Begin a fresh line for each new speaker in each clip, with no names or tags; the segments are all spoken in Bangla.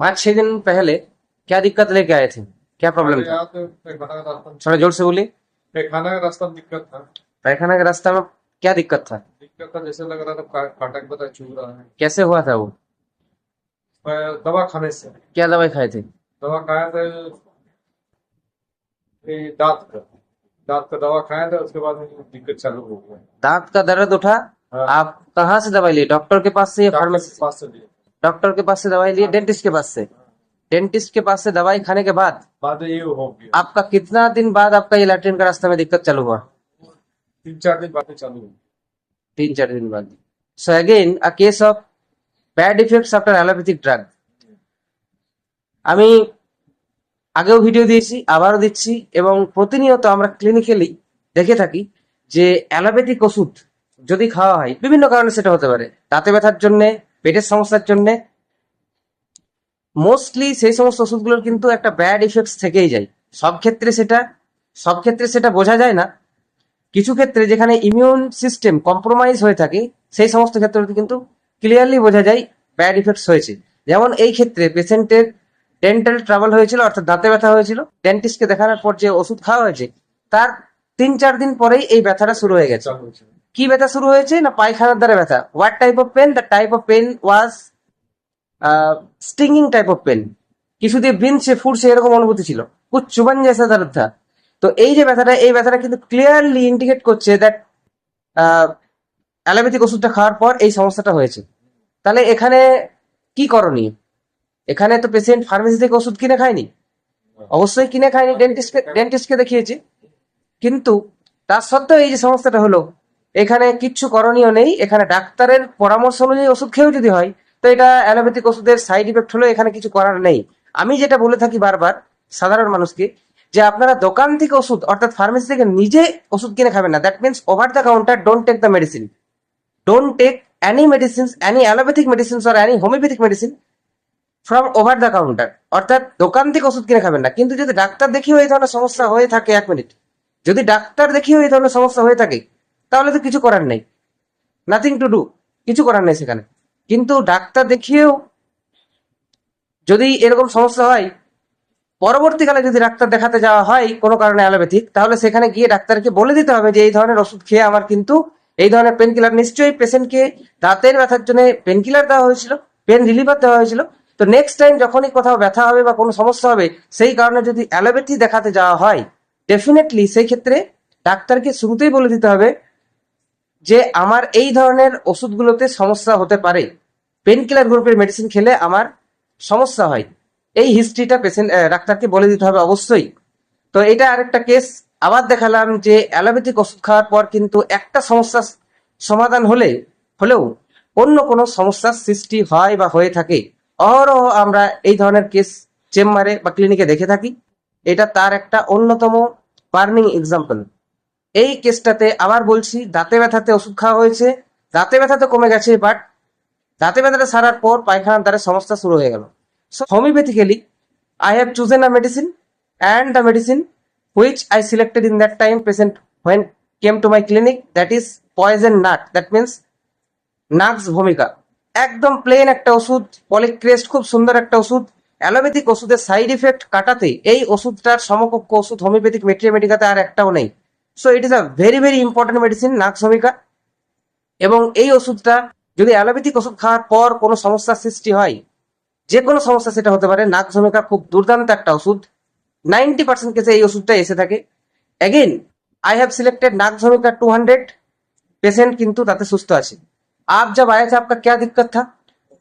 पाँच छह दिन पहले क्या दिक्कत लेके आए थे? क्या प्रॉब्लम था?
रास्ता
थोड़ा ज़ोर से बोलिए।
पैखाना का रास्ता दिक्कत था।
पैखाना के रास्ता में क्या दिक्कत था?
दिक्कत था जैसे लग रहा था का- कांटा की पता चुभ रहा है।
कैसे हुआ था वो?
दवा खाने से।
क्या दवाई खाए थे?
दवा खाया था दांत का। दांत का दवा खाया था उसके बाद दिक्कत चालू हो गया।
दांत का दर्द उठा?
हाँ।
आप कहाँ से दवाई लिए? डॉक्टर के पास से या फार्मेसी
के पास से लिए।
डॉक्टर के पास से दवाई लिए डेंटिस्ट के पास से डेंटिस्ट के पास से दवाई खाने के बाद
बाद में ये हो गया
आपका कितना दिन बाद आपका ये लैट्रिन का रास्ता में दिक्कत चालू हुआ
तीन चार दिन बाद में चालू हुई
তিন চার দিন বাদ so again a case of bad effects after allopathic drug আমি আগেও ভিডিও দিয়েছি আবারও দিচ্ছি এবং প্রতিনিয়ত আমরা ক্লিনিক্যালি দেখে থাকি যে অ্যালোপ্যাথিক ওষুধ যদি খাওয়া হয় বিভিন্ন কারণে সেটা হতে পারে দাঁতে ব্যথার জন্য পেটের সমস্যার জন্য মোস্টলি সেই সমস্ত ওষুধগুলোর কিন্তু একটা ব্যাড ইফেক্টস থেকেই যায়। সব ক্ষেত্রে সেটা, সব ক্ষেত্রে সেটা বোঝা যায় না। কিছু ক্ষেত্রে যেখানে ইমিউন সিস্টেম কম্প্রোমাইজ হয়ে থাকে, সেই সমস্ত ক্ষেত্রে কিন্তু ক্লিয়ারলি বোঝা যায় ব্যাড ইফেক্টস হয়েছে। যেমন এই ক্ষেত্রে পেশেন্টের ডেন্টাল ট্রাভেল হয়েছিল, অর্থাৎ দাঁতে ব্যথা হয়েছিল। ডেন্টিস্টকে দেখানোর পর যে ওষুধ খাওয়া হয়েছে, তার তিন চার দিন পরেই এই ব্যথাটা শুরু হয়ে গেছে। কি ব্যথা শুরু হয়েছে না পায়খানার দ্বারা ব্যথা? What type of pain the type of pain was stinging type of pain কিছু দিয়ে বিনছে ফুটছে এরকম অনুভূতি ছিল। কুছ চুবান জেসা দর্দ তো এই যে ব্যথাটা, এই ব্যথাটা কিন্তু ক্লিয়ারলি ইন্ডিকেট করছে দ্যাট অ্যালোপ্যাথিক ওষুধটা খাওয়ার পর এই সমস্যাটা হয়েছে। তাহলে এখানে কি করণীয়? এখানে তো পেশেন্ট ফার্মেসি থেকে ওষুধ কিনে খায়নি। অবশ্যই কিনে খায়নি ডেন্টিস্টকে ডেন্টিস্টকে দেখিয়েছে। কিন্তু তার সত্ত্বেও এই যে সমস্যাটা হলো এখানে কিচ্ছু করণীয় নেই। এখানে ডাক্তারের পরামর্শ অনুযায়ী ওষুধ খেয়েও যদি হয়, তো এটা অ্যালোপ্যাথিক ওষুধের সাইড ইফেক্ট হলো এখানে কিছু করার নেই। আমি যেটা বলে থাকি বারবার সাধারণ মানুষকে, যে আপনারা দোকান থেকে ওষুধ, অর্থাৎ ফার্মেসি থেকে নিজে ওষুধ কিনে খাবেন না। That means over the counter don't take the medicine don't take any medicines any allopathic medicines or any homeopathic medicine from over the counter অর্থাৎ দোকান থেকে ওষুধ কিনে খাবেন না। কিন্তু যদি ডাক্তার দেখিয়েও এই ধরনের সমস্যা হয়ে থাকে এক মিনিট, যদি ডাক্তার দেখিয়েও এই ধরনের সমস্যা হয়ে থাকে তাহলে তো কিছু করার নেই। নাথিং টু ডু কিছু করার নেই সেখানে। কিন্তু ডাক্তার দেখিয়েও যদি এরকম সমস্যা হয়, পরবর্তীকালে যদি ডাক্তার দেখাতে যাওয়া হয় কোনো কারণে অ্যালোপ্যাথিক, তাহলে সেখানে গিয়ে ডাক্তারকে বলে দিতে হবে যে, এই ধরনের ওষুধ খেয়ে আমার কিন্তু এই ধরনের পেন কিলার নিশ্চয়ই পেশেন্টকে দাঁতের ব্যথার জন্য পেন কিলার দেওয়া হয়েছিল পেন রিলিভার দেওয়া হয়েছিল। তো নেক্সট টাইম যখনই কোথাও ব্যথা হবে বা কোনো সমস্যা হবে, সেই কারণে যদি অ্যালোপ্যাথি দেখাতে যাওয়া হয় ডেফিনেটলি সেই ক্ষেত্রে ডাক্তারকে শুরুতেই বলে দিতে হবে যে আমার এই ধরনের ওষুধগুলোতে সমস্যা হতে পারে। পেন কিলার গ্রুপের মেডিসিন খেলে আমার সমস্যা হয়। এই হিস্ট্রিটা পেশেন্ট ডাক্তারকে বলে দিতে হবে অবশ্যই। তো এটা আরেকটা কেস আবার দেখালাম যে অ্যালোপ্যাথিক ওষুধ খাওয়ার পর কিন্তু একটা সমস্যার সমাধান হলে, হলেও অন্য কোনো সমস্যার সৃষ্টি হয় বা হয়ে থাকে। অহরহ আমরা এই ধরনের কেস চেম্বারে বা ক্লিনিকে দেখে থাকি। এটা তার একটা অন্যতম বার্নিং এক্সাম্পল এই কেসটাতে আবার বলছি, দাঁতে ব্যথাতে ওষুধ খাওয়া হয়েছে। দাঁতে ব্যথাতে কমে গেছে বাট দাঁতে ব্যথাটা সারার পর পায়খানার দ্বারা সমস্যা শুরু হয়ে গেল। So homeopathically I have chosen a medicine and the medicine which I selected in that time patient when came to my clinic that is poison nut that means nux ভূমিকা একদম প্লেন একটা ওষুধ পলিক্রেস্ট খুব সুন্দর একটা ওষুধ। অ্যালোপ্যাথিক ওষুধের সাইড ইফেক্ট কাটাতে এই ওষুধটার সমকক্ষ ওষুধ হোমিওপ্যাথিক মেট্রিয়ামেটিকাতে আর একটাও নেই। so it is a very very important medicine Nux ভূমিকা এবং এই ওষুধটা যদি অ্যালোপ্যাথিক ওষুধ খাওয়ার পর কোনো সমস্যার সৃষ্টি হয় যে কোনো সমস্যা সেটা হতে পারে নাক ভূমিকা খুব দুর্দান্ত একটা ওষুধ নাইনটি পার্সেন্ট কেসে এই ওষুধটা এসে থাকে অ্যাগেন আই হ্যাভ সিলেক্টেড नाक भूमिका टू हंड्रेड पेशेंट किंतु ताते सुस्त আছে आप जब आए थे आपका क्या दिक्कत था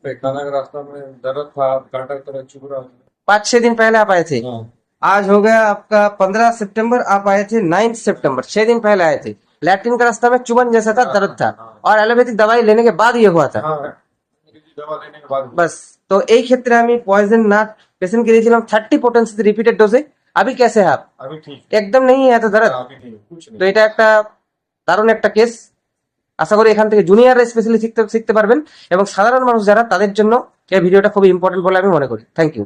पैखाना का रास्ता में दर्द था कांटा की तरह चुभ रहा था
पाँच छह दिन पहले आप आए थे
हाँ
आज हो गया आपका पंद्रह सितंबर आप आए थे नाइन्थ सितंबर छह दिन पहले आए थे लैट्रिन का रास्ता में चुभन जैसा था दर्द था और एलोपैथिक दवाई लेने के बाद ये हुआ था
हाँ अंग्रेजी दवा लेने के बाद
बस तो এই ক্ষেত্রে আমি পয়জন নাট পেশেন্টকে দিয়েছিলাম থার্টি পোটেন্সি রিপিটেড ডোজে अभी कैसे है आप
अभी ठीक
একদম নেই এত দরদ
अभी ठीक कुछ
তো
नहीं
এটা একটা দারুণ একটা কেস আশা করি এখান থেকে জুনিয়ররা স্পেশালি শিখতে শিখতে পারবেন এবং সাধারণ মানুষ যারা তাদের জন্য এই ভিডিওটা খুবই ইম্পর্টেন্ট বলে আমি মনে করি থ্যাংক ইউ